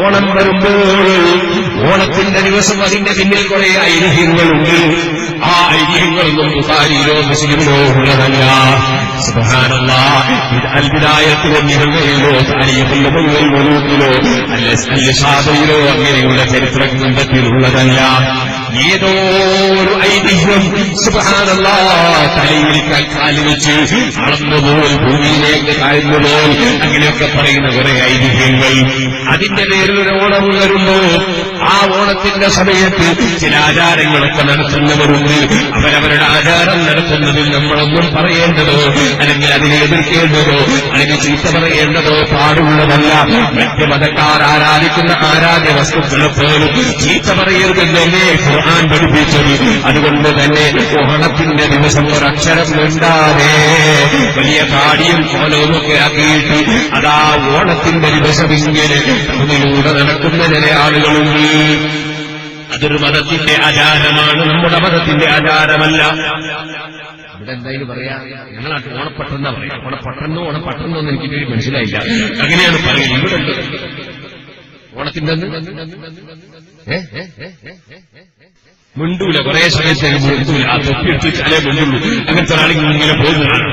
ഓണം വരുമ്പോൾ ഓണത്തിന്റെ ദിവസം അതിന്റെ പിന്നിൽ കുറെ ഐതിഹ്യങ്ങളുണ്ട്. ആ ഐതിഹ്യങ്ങളൊന്നും ബുഹാരിയിലോ മുസ്ലിമിലോ ഉള്ളതല്ല. സുബഹാനല്ല ഇത് അത്ഭുതായത്തിലോ നിറവയിലോ മുഴുവനിലോ അല്ല അല്ലഷാദയിലോ അങ്ങനെയുള്ള ചരിത്ര ഗ്രന്ഥത്തിലുള്ളതല്ല ഏതോ ഒരു ഐതിഹ്യം സുബഹാനല്ല തലയിൽ കാൽ വെച്ച് നടന്നുപോൽ ഭൂമിയിലേക്ക് താഴ്ന്നുപോൽ അങ്ങനെയൊക്കെ പറയുന്ന കുറെ ഐതിഹ്യങ്ങൾ. അതിന്റെ പേരിൽ ഒരു ഓണം വരുമ്പോ ആ ഓണത്തിന്റെ സമയത്ത് ചില ആചാരങ്ങളൊക്കെ നടത്തുന്നവരുണ്ട് ആചാരം നടത്തുന്നതിൽ നമ്മളൊന്നും പറയേണ്ടതോ അല്ലെങ്കിൽ അതിനെ എതിർക്കേണ്ടതോ അല്ലെങ്കിൽ ചീത്ത പറയേണ്ടതോ പാടുള്ളതല്ല. മറ്റ് മതക്കാർ ആരാധിക്കുന്ന ആരാധ്യ വസ്തുക്കളെ പോലും ചീത്ത പറയരുതെന്നല്ലേ ഖുർആൻ പഠിപ്പിച്ചത്. അതുകൊണ്ട് തന്നെ ഓണത്തിന്റെ ദിവസം ഒരക്ഷരം മിണ്ടാതെ വലിയ കാടിയും കോലവുമൊക്കെ ആക്കിയിട്ട് അതാ ഓണത്തിന്റെ ദിവസം ഇങ്ങനെ അതിലൂടെ നടക്കുന്ന ചില ആളുകളുണ്ട്. അതൊരു മതത്തിന്റെ ആചാരമാണ് നമ്മുടെ മതത്തിന്റെ ആചാരമല്ല. ഇവിടെ എന്തായാലും പറയാ ഞങ്ങളാട്ട് ഓണപ്പെട്ടെന്ന പറയാം. ഓണപ്പെട്ടെന്നോ ഓണപ്പട്ടെന്നോ എന്ന് എനിക്ക് പേര് മനസ്സിലായില്ല. അങ്ങനെയാണ് പറയുന്നത്. ഇവിടെ. ഓണത്തിന്റെ മുണ്ടൂല കുറെ സമയത്ത് മിണ്ടൂല. ആ തൊപ്പി എടുത്ത് ചാലേ മിണ്ടുള്ളൂ. അങ്ങനത്തെ ഒരാളിങ്ങനെ ഇങ്ങനെ പോകുന്നതാണ്.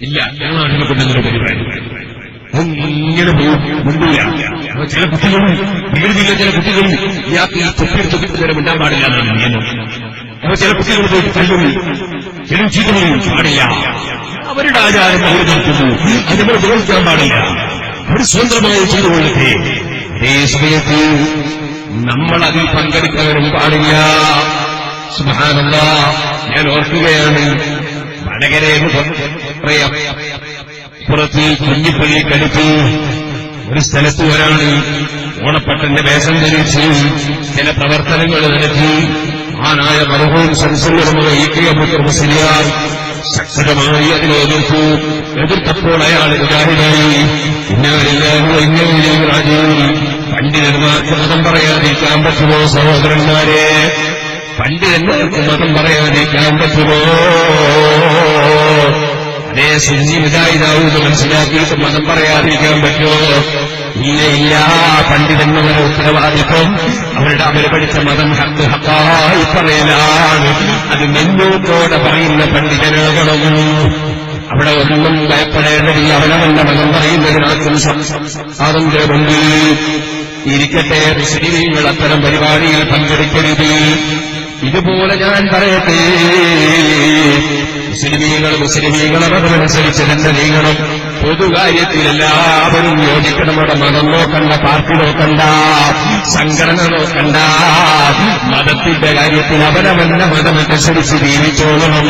ഇല്ലേ? ഞങ്ങളാണ് പരിപാടി ഇങ്ങനെ പോകും. മിണ്ടൂല അപ്പൊ ചില കുട്ടികളും വീടില്ല ചില കുട്ടികളും ഇയാൾക്ക് ഈ തൊപ്പിയെടുത്ത് കുട്ടി വരെ മിണ്ടാൻ പാടില്ല എന്നാണ് നിയമം. അപ്പൊ ചില കുട്ടികൾ പോയി തല്ലും ചില ചീത്ത പാടില്ല അവരുടെ ആചാരം അവർ നോക്കുന്നു അത് നമ്മൾ പാടില്ല. അവർ സ്വതന്ത്രമായി ചെയ്തുകൊള്ളട്ടെ അതേ സമയത്ത് നമ്മൾ അതിൽ പങ്കെടുക്കാനും പാടില്ല. സുഹാനന്ദ ഞാൻ ഓർക്കുകയാണ് വടകര പുറത്ത് കുഞ്ഞിപ്പള്ളി കടുത്തു ഒരു സ്ഥലത്ത് ഒരാൾ ഓണപ്പട്ടന്റെ വേഷം ധരിച്ച് ചില പ്രവർത്തനങ്ങൾ നടത്തി. ആനായ മറുപടി സംസർഗമായ ഈക്കയമുഖർ മുസ്ലിയാർ ശക്തമായി അതിനെ എതിർത്തു. എതിർത്തപ്പോൾ അയാൾ വിചാരിതായി ഇന്നവരെല്ലാവരും ഇങ്ങനെ രാജ്യം പണ്ഡിതന്മാർക്ക് മതം പറയാതിരിക്കാൻ പറ്റുമോ സഹോദരന്മാരെ? പണ്ഡിതന്മാർക്ക് മതം പറയാതിരിക്കാൻ പറ്റുമോ? അതേ സുന്നി വിതായിതാവൂന്ന് മനസ്സിലാക്കിയിട്ട് മതം പറയാതിരിക്കാൻ പറ്റുമോ? ഇല്ല ഇല്ല. പണ്ഡിതന്മാരെ ഉത്തരവാദിത്വം അവരുടെ അവർ പഠിച്ച മതം ഹക്ക് ഹക്കായി പറയലാണ്. അത് മെന്നൂത്തോടെ പറയുന്ന പണ്ഡിതനാകണം. അവിടെ ഒന്നും ഭയപ്പെടേണ്ടതില്ല. അവനവന്റെ മതം പറയുന്നതിനകത്തും സ്വാതന്ത്ര്യമുണ്ട്. ഇരിക്കട്ടെ മുസ്ലിമീങ്ങൾ അത്തരം പരിപാടിയിൽ പങ്കെടുക്കരുത്. ഇതുപോലെ ഞാൻ പറയട്ടെ. മുസ്ലിമീങ്ങൾ മുസ്ലിമീങ്ങൾ അവരനുസരിച്ച് തന്നെ നീങ്ങണം പൊതുകാര്യത്തിൽ എല്ലാവരും യോജിക്കണം. അവിടെ മതം നോക്കണ്ട പാർട്ടി നോക്കണ്ട സംഘടന നോക്കണ്ട മതത്തിന്റെ കാര്യത്തിൽ അവനവന്റെ മതമനുസരിച്ച് ജീവിച്ചോളണം.